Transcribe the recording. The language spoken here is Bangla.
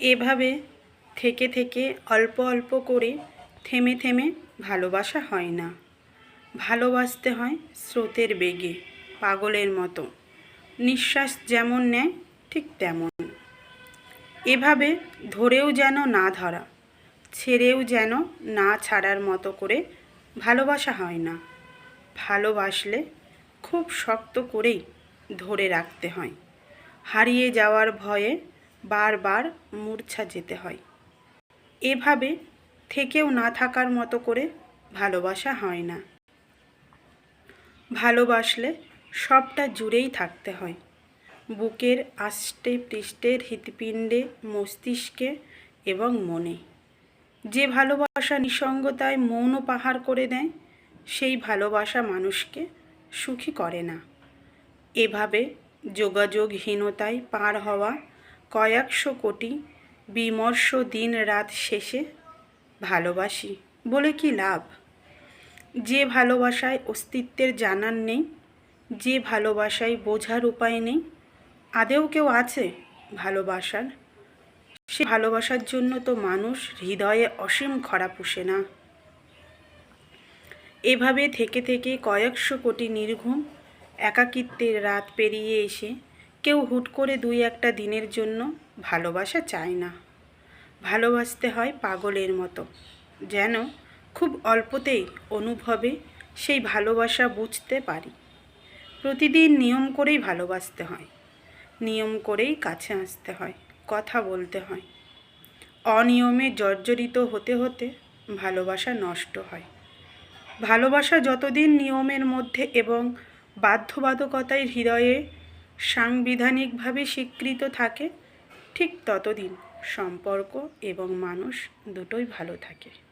এভাবে থেকে থেকে অল্প অল্প করে থেমে থেমে ভালোবাসা হয় না। ভালোবাসতে হয় স্রোতের বেগে, পাগলের মতো। নিঃশ্বাস যেমন নেয়, ঠিক তেমন। এভাবে ধরেও যেন না ধরা, ছেড়েও যেন না ছাড়ার মতো করে ভালোবাসা হয় না। ভালোবাসলে খুব শক্ত করেই ধরে রাখতে হয়। হারিয়ে যাওয়ার ভয়ে বারবার মূর্ছা যেতে হয়। এভাবে থেকেও না থাকার মতো করে ভালোবাসা হয় না। ভালোবাসলে সবটা জুড়েই থাকতে হয়। বুকের আষ্টে পৃষ্ঠের হৃৎপিণ্ডে, মস্তিষ্কে এবং মনে। যে ভালোবাসা নিঃসঙ্গতায় মৌন পাহাড় করে দেয়, সেই ভালোবাসা মানুষকে সুখী করে না। এভাবে যোগাযোগহীনতায় পার হওয়া কয়েকশো কোটি বিমর্ষ দিন রাত শেষে ভালোবাসি বলে কি লাভ? যে ভালোবাসায় অস্তিত্বের জানান নেই, যে ভালোবাসায় বোঝার উপায় নেই, আদেও কেউ আছে ভালোবাসার? সে ভালোবাসার জন্য তো মানুষ হৃদয়ে অসীম খরা পুষে না। এভাবে থেকে থেকে কয়েকশো কোটি নির্ঘুম একাকিত্বের রাত পেরিয়ে এসে কেউ হুট করে দুই একটা দিনের জন্য ভালোবাসা চায় না। ভালোবাসতে হয় পাগলের মতো। যেন খুব অল্পতেই অনুভবে সেই ভালোবাসা বুঝতে পারি। প্রতিদিন নিয়ম করেই ভালোবাসতে হয়। নিয়ম করেই কাছে আসতে হয়, কথা বলতে হয়। অনিয়মে জর্জরিত হতে হতে ভালোবাসা নষ্ট হয়। ভালোবাসা যতদিন নিয়মের মধ্যে এবং বাধ্যবাধকতায় হৃদয়ে সাংবিধানিকভাবে স্বীকৃত থাকে ঠিক ততদিন সম্পর্ক এবং মানুষ দুটোই ভালো থাকে।